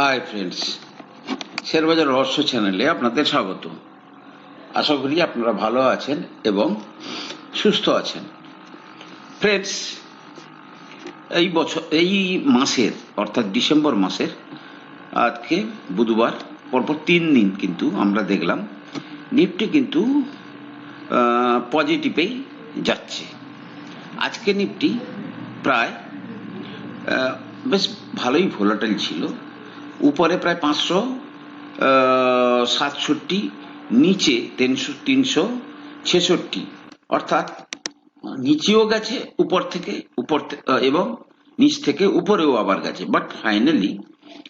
Hi friends শেয়ারবাজার রহস্য চ্যানেলে আপনাদের স্বাগত। আশা করি আপনারা ভালো আছেন এবং সুস্থ আছেন। ফ্রেন্ডস এই বছর, এই মাসের, অর্থাৎ ডিসেম্বর মাসের, আজকে বুধবার, পরপর তিন দিন কিন্তু আমরা দেখলাম, নিফটি কিন্তু পজিটিভেই যাচ্ছে। আজকে নিফটি প্রায় বেশ ভালোই ভোলাটাইল ছিল। উপরে প্রায় পাঁচশো সাতষট্টি, নিচে তিনশো তিনশো ছেষট্টি। অর্থাৎ নিচেও গেছে, উপর থেকে, উপর এবং নিচ থেকে উপরেও আবার গেছে। বাট ফাইনালি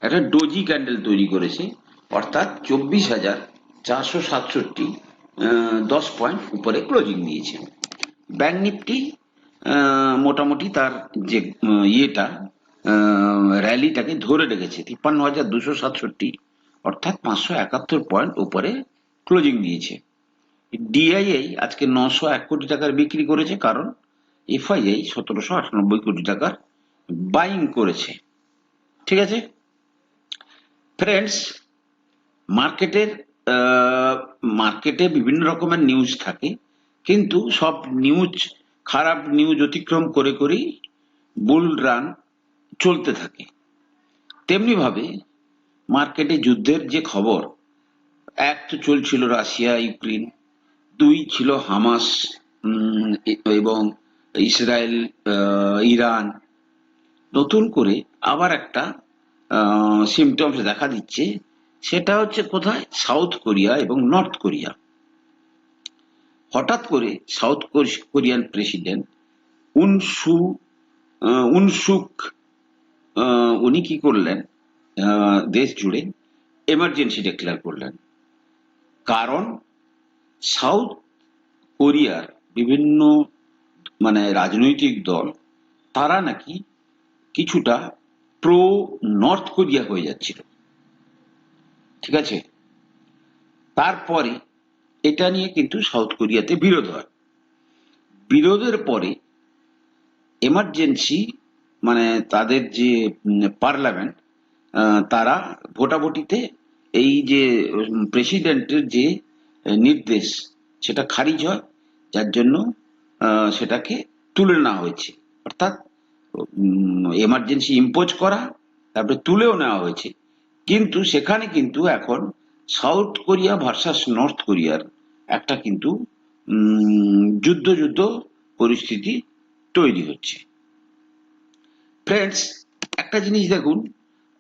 একটা ডোজি ক্যান্ডেল তৈরি করেছে, অর্থাৎ চব্বিশ হাজার চারশো সাতষট্টি দশ পয়েন্ট উপরে ক্লোজিং দিয়েছে ব্যাংক নিফটি মোটামুটি তার যে ইয়েটা র্যালিটাকে ধরে রেখেছে। তিপ্পান্ন হাজার দুশো সাতষট্টি, অর্থাৎ পাঁচশো একাত্তর পয়েন্ট উপরে ক্লোজিং দিয়েছে ডিআইআই আজকে নশো এক কোটি টাকার বিক্রি করেছে, কারণ এফআইআই সতেরোশো আটানব্বই কোটি টাকার বাইং করেছে। ঠিক আছে? ফ্রেন্ডস মার্কেটের মার্কেটে বিভিন্ন রকমের নিউজ থাকে, কিন্তু সব নিউজ খারাপ নিউজ অতিক্রম করে করেই বুল রান চলতে থাকে। তেমনি ভাবে মার্কেটে যুদ্ধের যে খবর, এক তো চলছিল রাশিয়া, ইউক্রেন, দুই ছিল হামাস এবং ইসরায়েল ইরান। নতুন করে আবার একটা সিমটমস দেখা দিচ্ছে, সেটা হচ্ছে কোথায়? সাউথ কোরিয়া এবং নর্থ কোরিয়া হঠাৎ করে সাউথ কোরি- কোরিয়ান প্রেসিডেন্ট উনসু উনসুক উনি কি করলেন? দেশ জুড়ে এমার্জেন্সি ডিক্লেয়ার করলেন। কারণ সাউথ কোরিয়ার বিভিন্ন মানে রাজনৈতিক দল, তারা নাকি কিছুটা প্রো নর্থ কোরিয়া হয়ে যাচ্ছিল। ঠিক আছে? তারপরে এটা নিয়ে কিন্তু সাউথ কোরিয়াতে বিরোধ হয়। বিরোধের পরে এমার্জেন্সি মানে তাদের যে পার্লামেন্ট তারা ভোটাভুটিতে এই যে প্রেসিডেন্টের যে নির্দেশ, সেটা খারিজ হয়, যার জন্য সেটাকে তুলে নেওয়া হয়েছে। অর্থাৎ এমার্জেন্সি ইম্পোজ করা, তারপরে তুলেও নেওয়া হয়েছে। কিন্তু সেখানে কিন্তু এখন সাউথ কোরিয়া ভার্সাস নর্থ কোরিয়ার একটা কিন্তু যুদ্ধ যুদ্ধ পরিস্থিতি তৈরি হচ্ছে। ফ্রেন্ডস একটা জিনিস দেখুন,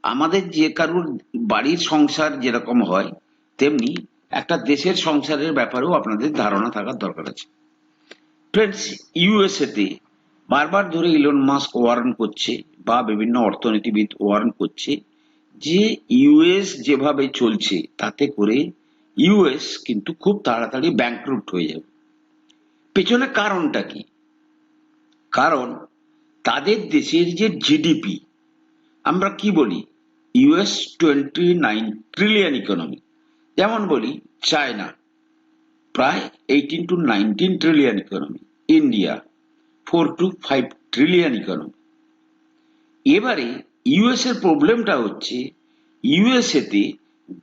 আমাদের যে কারুর বাড়ির সংসার যেরকম হয়, তেমনি একটা দেশের সংসারের ব্যাপারেও আপনাদের ধারণা থাকার দরকার আছে। ফ্রেন্ডস ইউএসএ তে বারবার ধরে ইলন মাস্ক ওয়ার্ন করছে বা বিভিন্ন অর্থনীতিবিদ ওয়ার্ন করছে যে ইউএস যেভাবে চলছে, তাতে করে ইউএস কিন্তু খুব তাড়াতাড়ি ব্যাংক্রুপ্ট হয়ে যাবে। পেছনে কারণটা কি? কারণ তাদের দেশের যে জিডিপি আমরা কি বলি? US twenty nine trillion economy যেমন বলি চায়না প্রায় eighteen to nineteen trillion economy India four to five trillion economy এবারে ইউএস এর প্রবলেমটা হচ্ছে ইউএসএ তে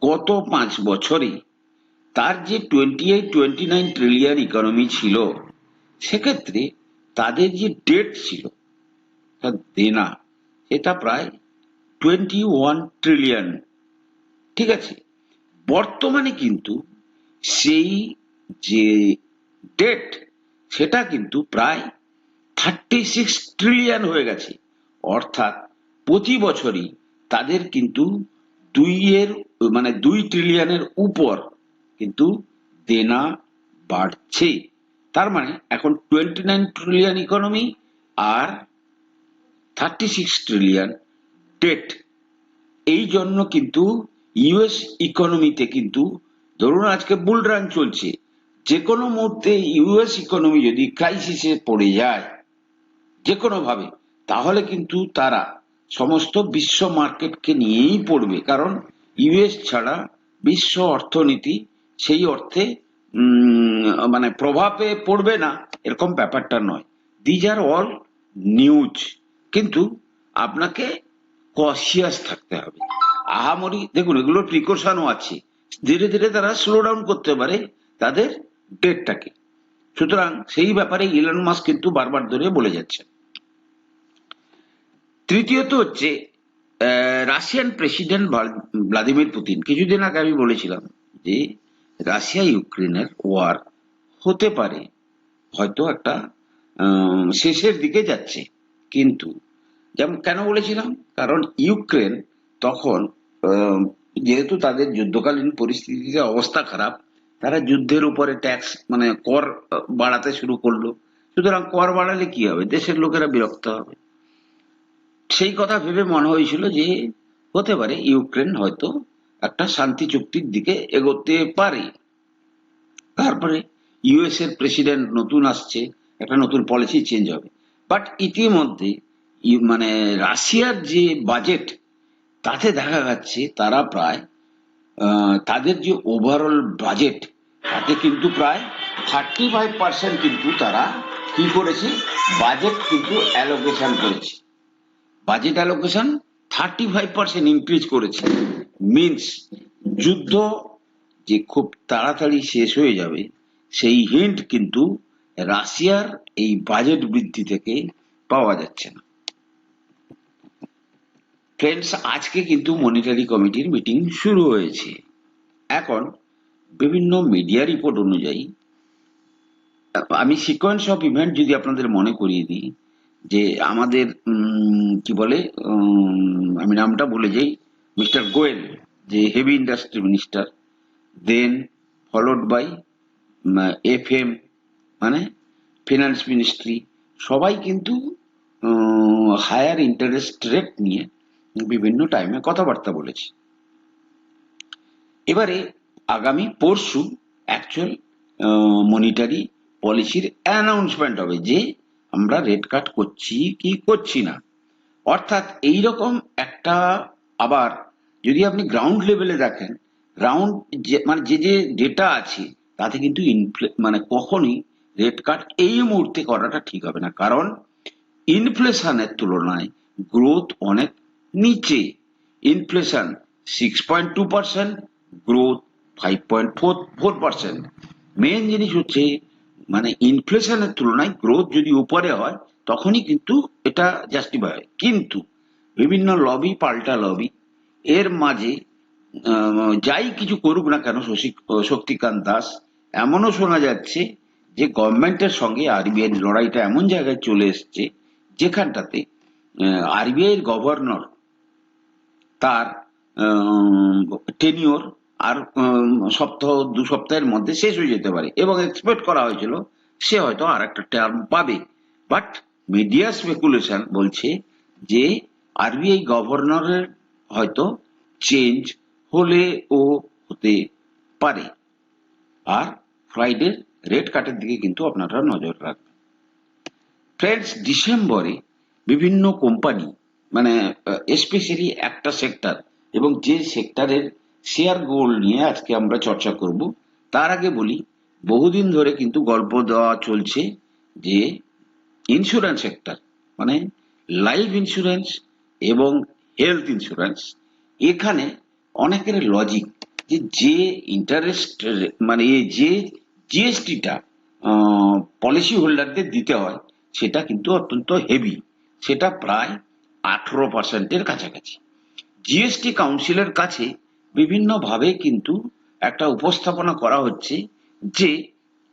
গত পাঁচ বছরে তার যে twenty eight twenty nine trillion economy ছিল, সেক্ষেত্রে তাদের যে ডেট ছিল দেনা, এটা প্রায় টোয়েন্টি ওয়ান ট্রিলিয়ন ঠিক আছে? বর্তমানে কিন্তু সেই যে ডেট সেটা কিন্তু প্রায় থার্টি সিক্স ট্রিলিয়ন হয়ে গেছে। অর্থাৎ প্রতি বছরই তাদের কিন্তু দুইয়ের মানে দুই ট্রিলিয়নের উপর কিন্তু দেনা বাড়ছে। তার মানে এখন টোয়েন্টি নাইন ট্রিলিয়ন ইকোনমি আর থার্টি সিক্স ট্রিলিয়ন ডেট এই জন্য কিন্তু ইউএস ইকোনমিতে কিন্তু ধরুন আজকে বুল রান চলছে যে কোনো মুহূর্তে ইউএস ইকোনমি যদি ক্রাইসিসে পড়ে যায় যে কোনো ভাবে তাহলে কিন্তু তারা সমস্ত বিশ্ব মার্কেটকে নিয়েই পড়বে। কারণ ইউএস ছাড়া বিশ্ব অর্থনীতি সেই অর্থে মানে প্রভাবে পড়বে না, এরকম ব্যাপারটা নয়। দিজ আর অল নিউজ কিন্তু আপনাকে কশিয়াস থাকতে হবে। আহামরি, দেখুন, এগুলো প্রিকশনও আছে। ধীরে ধীরে তারা স্লো ডাউন করতে পারে তাদের ডেটটাকে সুতরাং সেই ব্যাপারে ইলন মাস্ক কিন্তু বারবার ধরে বলে যাচ্ছে। তৃতীয়ত হচ্ছে রাশিয়ান প্রেসিডেন্ট ভ্লাদিমির পুতিন কিছুদিন আগে আমি বলেছিলাম যে, রাশিয়া ইউক্রেনের ওয়ার হতে পারে। হয়তো একটা শেষের দিকে যাচ্ছে। কিন্তু যেমন কেন বলেছিলাম? কারণ ইউক্রেন তখন যেহেতু তাদের যুদ্ধকালীন পরিস্থিতিতে অবস্থা খারাপ, তারা যুদ্ধের উপরে ট্যাক্স মানে কর বাড়াতে শুরু করল। সুতরাং কর বাড়ালে কি হবে? দেশের লোকেরা বিরক্ত হবে। সেই কথা ভেবে মনে হয়েছিল যে হতে পারে ইউক্রেন হয়তো একটা শান্তি চুক্তির দিকে এগোতে পারে। তারপরে ইউএস এর প্রেসিডেন্ট নতুন আসছে, একটা নতুন পলিসি চেঞ্জ হবে। বাট ইতিমধ্যে মানে রাশিয়ার যে বাজেট তাতে দেখা যাচ্ছে তারা প্রায় তাদের যে ওভারঅল বাজেট তাতে কিন্তু প্রায় থার্টি ফাইভ পার্সেন্ট কিন্তু তারা কি করেছে? বাজেট কিন্তু অ্যালোকেশন করেছে। Budget allocation thirty five percent increase করেছে। মিনস যুদ্ধ যে খুব তাড়াতাড়ি শেষ হয়ে যাবে, সেই হিন্ট কিন্তু রাশিয়ার এই বাজেট বৃদ্ধি থেকে পাওয়া যাচ্ছে না। ফ্রেন্ডস আজকে কিন্তু মনিটারি কমিটির মিটিং শুরু হয়েছে। এখন বিভিন্ন মিডিয়া রিপোর্ট অনুযায়ী, আমি সিকোয়েন্স অফ ইভেন্ট যদি আপনাদের মনে করিয়ে দিই, যে আমাদের কি বলে আমি নামটা বলে যাই, মিস্টার গোয়েল, যে heavy industry minister then followed by F M মানে ফিনান্স মিনিস্ট্রি সবাই কিন্তু হায়ার ইন্টারেস্ট রেট নিয়ে বিভিন্ন টাইমে কথাবার্তা বলেছে। এবারে আগামী পরশু অ্যাকচুয়াল মনিটারি পলিসির অ্যানাউন্সমেন্ট হবে যে আমরা রেট কাট করছি কি করছি না। অর্থাৎ এই রকম একটা আবার যদি আপনি গ্রাউন্ড লেভেলে দেখেন গ্রাউন্ড মানে যে যে ডেটা আছে, তাতে কিন্তু মানে কখনই রেট কাট এই মুহূর্তে করাটা ঠিক হবে না। কারণ ইনফ্লেশনের তুলনায় গ্রোথ অনেক নিচে। Inflation six point two percent growth five point four four percent main জিনিস হচ্ছে মানে ইনফ্লেশনের তুলনায় গ্রোথ যদি উপরে হয়, তখনই কিন্তু এটা জাস্টিফাই হয়। কিন্তু বিভিন্ন লবি পাল্টা লবি এর মাঝে যাই কিছু করুক না কেন, শশী- শক্তিকান্ত দাস, এমনও শোনা যাচ্ছে যে গভর্নমেন্টের সঙ্গে আরবিআই লড়াইটা এমন জায়গায় চলে এসছে, যেখানটাতে আরবিআই এর গভর্নর তার টেনিওর আর সপ্তাহ, দু সপ্তাহের মধ্যে শেষ হয়ে যেতে পারে এবং এক্সপেক্ট করা হয়েছিল সে হয়তো আর একটা টার্ম পাবে। বাট মিডিয়া স্পেকুলেশন বলছে যে আরবিআই গভর্নরের হয়তো চেঞ্জ হলে ও হতে পারে। আর ফ্রাইডে রেড কাটের দিকে কিন্তু আপনারা নজর রাখবেন। ফ্রেন্ডস, ডিসেম্বরে বিভিন্ন কোম্পানি মানে স্পেশালি একটা সেক্টর এবং যে সেক্টরের শেয়ার গোল নিয়ে আজকে আমরা চর্চা করব, তার আগে বলি, বহুদিন ধরে কিন্তু গল্প দেওয়া চলছে যে ইন্স্যুরেন্স সেক্টর মানে লাইফ ইন্স্যুরেন্স এবং হেলথ ইন্স্যুরেন্স এখানে অনেকের লজিক যে ইন্টারেস্ট মানে যে জিএসটিটা পলিসি হোল্ডারদের দিতে হয়, সেটা কিন্তু অত্যন্ত হেভি সেটা প্রায় আঠেরো পার্সেন্টের কাছাকাছি। জিএসটি কাউন্সিলের কাছে বিভিন্নভাবে কিন্তু একটা উপস্থাপনা করা হচ্ছে যে,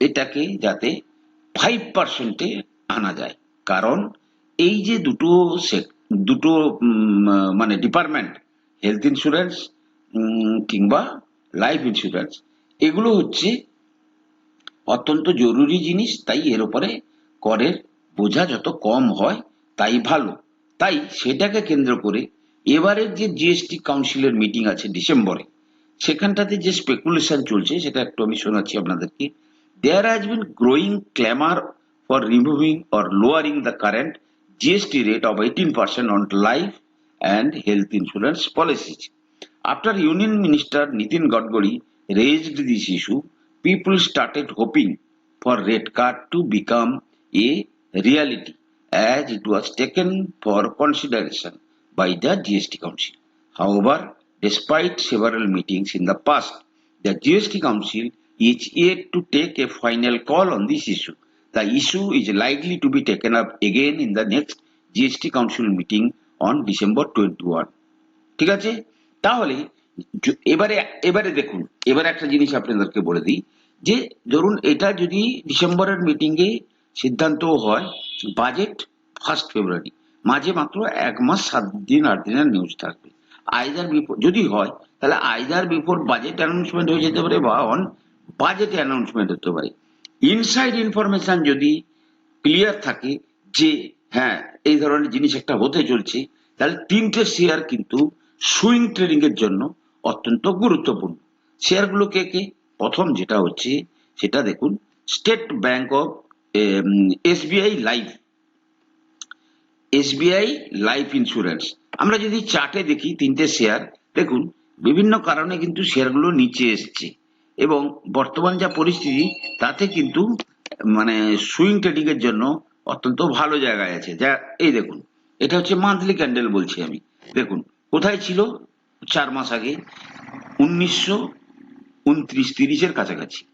এটাকে যাতে ফাইভ পার্সেন্টে আনা যায়। কারণ এই যে দুটো দুটো মানে ডিপার্টমেন্ট হেলথ ইন্স্যুরেন্স কিংবা লাইফ ইন্স্যুরেন্স এগুলো হচ্ছে অত্যন্ত জরুরি জিনিস তাই এর উপরে করের বোঝা যত কম হয় তাই ভালো তাই সেটাকে কেন্দ্র করে এবারের যে জিএসটি কাউন্সিলের মিটিং আছে ডিসেম্বরে সেখানটাতে যে স্পেকুলেশন চলছে সেটা একটু আমি শোনাচ্ছি আপনাদেরকে there has been growing clamour for removing or lowering the current GST rate of eighteen percent on life and health insurance policies. After Union Minister Nitin Gadkari raised this issue, people started hoping for rate cut to become a reality as it was taken for consideration by the GST Council. However, despite several meetings in the past, the GST Council is yet to take a final call on this issue. The issue is likely to be taken up again in the next GST Council meeting on December 21. ঠিক আছে তাহলে এবারে এবারে দেখুন, এবারে একটা জিনিস আপনাদেরকে বলে দিই, যে ধরুন এটা যদি ডিসেম্বরের মিটিং এ সিদ্ধান্ত হয় বাজেট ফার্স্ট ফেব্রুয়ারি মাঝে মাত্র এক মাস, সাত দিন, আট দিনের নিউজ থাকবে। আইদার বিফোর যদি হয়, তাহলে আইদার বিফোর বাজেট অ্যানাউন্সমেন্ট হয়ে যেতে পারে বা অন বাজেট অ্যানাউন্সমেন্ট হতে পারে। ইনসাইড ইনফরমেশন যদি ক্লিয়ার থাকে যে হ্যাঁ এই ধরনের জিনিস একটা হতে চলছে, তাহলে তিনটে শেয়ার কিন্তু সুইং ট্রেডিং এর জন্য অত্যন্ত গুরুত্বপূর্ণ। শেয়ারগুলো কে কে? প্রথম যেটা হচ্ছে, সেটা দেখুন state bank of SBI life SBI life insurance আমরা যদি চার্টে দেখি, তিনটে শেয়ার দেখুন, বিভিন্ন কারণে কিন্তু শেয়ারগুলো নিচে এসছে। এবং বর্তমান যা পরিস্থিতি, তাতে কিন্তু মানে সুইং ট্রেডিং এর জন্য অত্যন্ত ভালো জায়গায় আছে। যা, এই দেখুন, এটা হচ্ছে মান্থলি ক্যান্ডেল বলছি আমি। দেখুন, কোথায় ছিল? চার মাস আগে উনিশশো উনত্রিশ তিরিশের কাছাকাছি।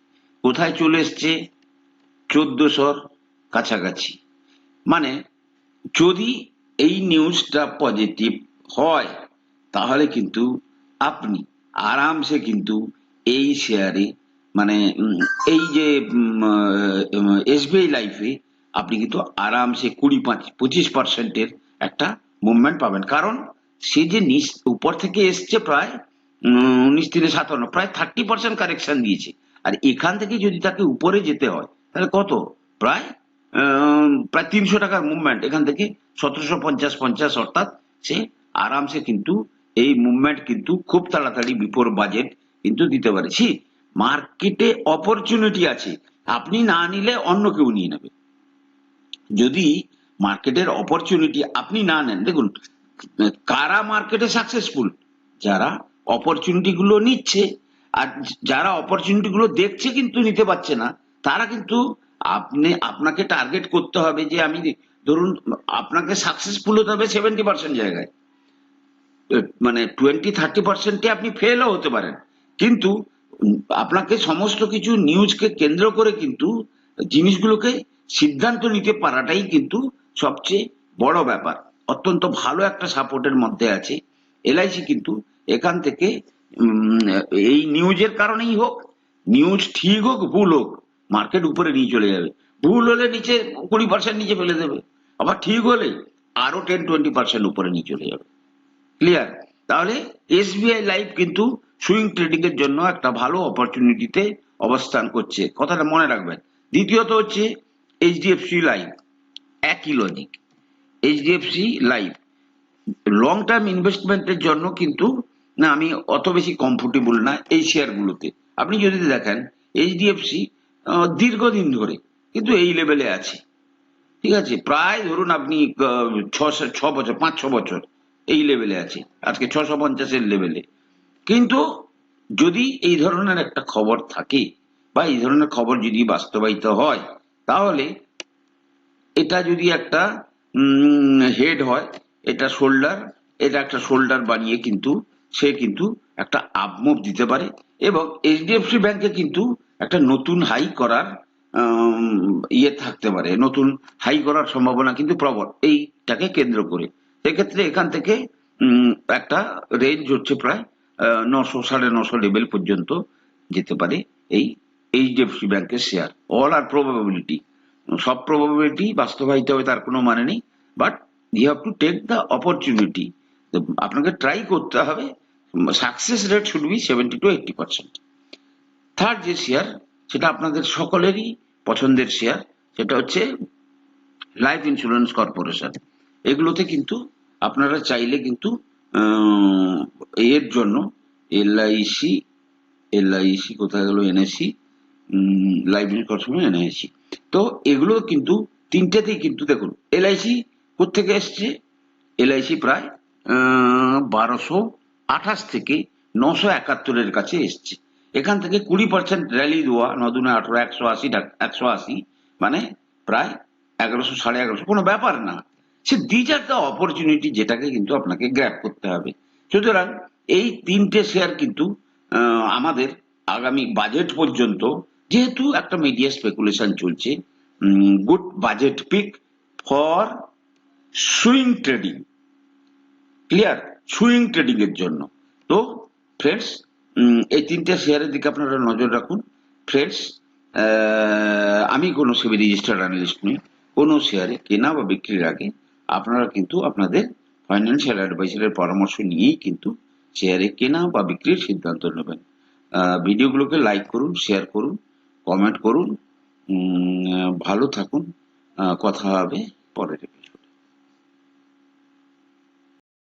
কোথায় চলে এসছে? চোদ্দশোর কাছাকাছি। মানে যদি এই নিউজটা পজিটিভ হয়, তাহলে কিন্তু আপনি আরামসে কিন্তু এই শেয়ারে মানে এই যে এসবিআই লাইফে আপনি কিন্তু আরামসে কুড়ি পাঁচ, পঁচিশ পার্সেন্টের একটা মুভমেন্ট পাবেন। কারণ সে যে নিচ উপর থেকে এসছে প্রায় উনিশ তিনে সাতান্ন, প্রায় থার্টি পার্সেন্ট কারেকশন দিয়েছে। আর এখান থেকে যদি তাকে উপরে যেতে হয়, তাহলে কত? প্রায় প্রায় তিনশো টাকার মুভমেন্ট এখান থেকে সতেরোশো পঞ্চাশ পঞ্চাশ অর্থাৎ সে আরামসে কিন্তু এই মুভমেন্ট কিন্তু খুব তাড়াতাড়ি বিফোর বাজেট কিন্তু দিতে পারে। ছি মার্কেটে অপরচুনিটি আছে। আপনি না নিলে অন্য কেউ নিয়ে নেবে। যদি মার্কেটের অপরচুনিটি আপনি না নেন, দেখুন কারা মার্কেটে সাকসেসফুল যারা অপরচুনিটি গুলো নিচ্ছে, আর যারা অপরচুনিটি গুলো দেখছে কিন্তু নিতে পারছে না, তারা কিন্তু আপনি, আপনাকে টার্গেট করতে হবে যে আমি ধরুন, আপনাকে সাকসেসফুল হতে হবে সেভেন্টি পার্সেন্ট জায়গায়। মানে টোয়েন্টি থার্টি পার্সেন্টে আপনি ফেলও হতে পারেন। কিন্তু আপনাকে সমস্ত কিছু নিউজকে কেন্দ্র করে কিন্তু জিনিসগুলোকে সিদ্ধান্ত নিতে পারাটাই কিন্তু সবচেয়ে বড় ব্যাপার। অত্যন্ত ভালো একটা সাপোর্টের মধ্যে আছে। এলআইসি কিন্তু এখান থেকে এই নিউজের কারণেই হোক, নিউজ ঠিক হোক, ভুল হোক, মার্কেট উপরে নিয়ে চলে যাবে। ভুল হলে নিচে কুড়ি পার্সেন্ট নিচে ফেলে দেবে। আবার ঠিক হলে আরও টেন টোয়েন্টি পার্সেন্ট উপরে নিয়ে চলে যাবে। ক্লিয়ার তাহলে এসবিআই লাইফ কিন্তু সুইং ট্রেডিং এর জন্য একটা ভালো অপরচুনিটিতে অবস্থান করছে। কথাটা মনে রাখবেন। দ্বিতীয়ত হচ্ছে এইচডিএফসি লাইফ, একই logic HDFC Life long term ইনভেস্টমেন্টের জন্য কিন্তু, না, আমি অত বেশি কমফোর্টেবল না এই শেয়ারগুলোতে আপনি যদি দেখেন এইচডিএফসি দীর্ঘদিন ধরে কিন্তু এই লেভেলে আছে। ঠিক আছে? প্রায় ধরুন আপনি ছ ছ বছর, পাঁচ, ছ বছর এই লেভেলে আছে। আজকে ছশো পঞ্চাশের লেভেলে কিন্তু যদি এই ধরনের একটা খবর থাকে বা এই ধরনের খবর যদি বাস্তবায়িত হয়, তাহলে এটা যদি একটা হেড হয়, এটা শোল্ডার এটা একটা শোল্ডার বানিয়ে কিন্তু সে কিন্তু একটা আপমুভ দিতে পারে এবং এইচডিএফসি ব্যাংকে কিন্তু একটা নতুন হাই করার ইয়ে থাকতে পারে, নতুন হাই করার সম্ভাবনা কিন্তু প্রবল, এইটাকে কেন্দ্র করে। সেক্ষেত্রে এখান থেকে একটা রেঞ্জ হচ্ছে প্রায় নশো, সাড়ে নশো লেভেল পর্যন্ত যেতে পারে এই এইচডিএফসি ব্যাংকের শেয়ার অল আর প্রবাবিলিটি সব প্রবাবিলিটি বাস্তবায়িত হবে, তার কোনো মানে নেই। But you have to take the opportunity আপনাকে ট্রাই করতে হবে success rate should be seventy to eighty percent third যে শেয়ার সেটা আপনাদের সকলেরই পছন্দের শেয়ার সেটা হচ্ছে লাইফ ইন্স্যুরেন্স কর্পোরেশন এগুলোতে কিন্তু আপনারা চাইলে কিন্তু এর জন্য এলআইসি এলআইসি কোথায় গেল? NSC Life insurance corporation NIC তো এগুলো কিন্তু তিনটেতেই কিন্তু দেখুন, এলআইসি কোথেকে এসছে? এলআইসি প্রায় বারোশো আঠাশ থেকে নশো একাত্তরের কাছে এসছে। এখান থেকে কুড়ি পার্সেন্ট র্যালি দেওয়া, নদুনে আঠারো, একশো আশি একশো আশি মানে প্রায় এগারোশো, সাড়ে এগারোশো, কোনো ব্যাপার না। সে দিজ আর দ্য অপরচুনিটি যেটাকে কিন্তু আপনাকে গ্র্যাপ করতে হবে। সুতরাং এই তিনটে শেয়ার কিন্তু আমাদের আগামী বাজেট পর্যন্ত যেহেতু একটা মিডিয়া স্পেকুলেশন চলছে good budget pick for swing trading clear swing trading এর জন্য। তো ফ্রেন্ডস এই তিনটে শেয়ারের দিকে আপনারা নজর রাখুন। ফ্রেন্ডস আমি কোনো সেবি রেজিস্টার্ড অ্যানালিস্ট নই। কোনো শেয়ারে কেনা বা বিক্রির আগে আপনারা কিন্তু আপনাদের ফাইন্যান্সিয়াল অ্যাডভাইজারের পরামর্শ নিয়েই কিন্তু শেয়ারে কেনা বা বিক্রির সিদ্ধান্ত নেবেন। ভিডিওগুলোকে লাইক করুন শেয়ার করুন। কমেন্ট করুন ভালো থাকুন কথা হবে পরের।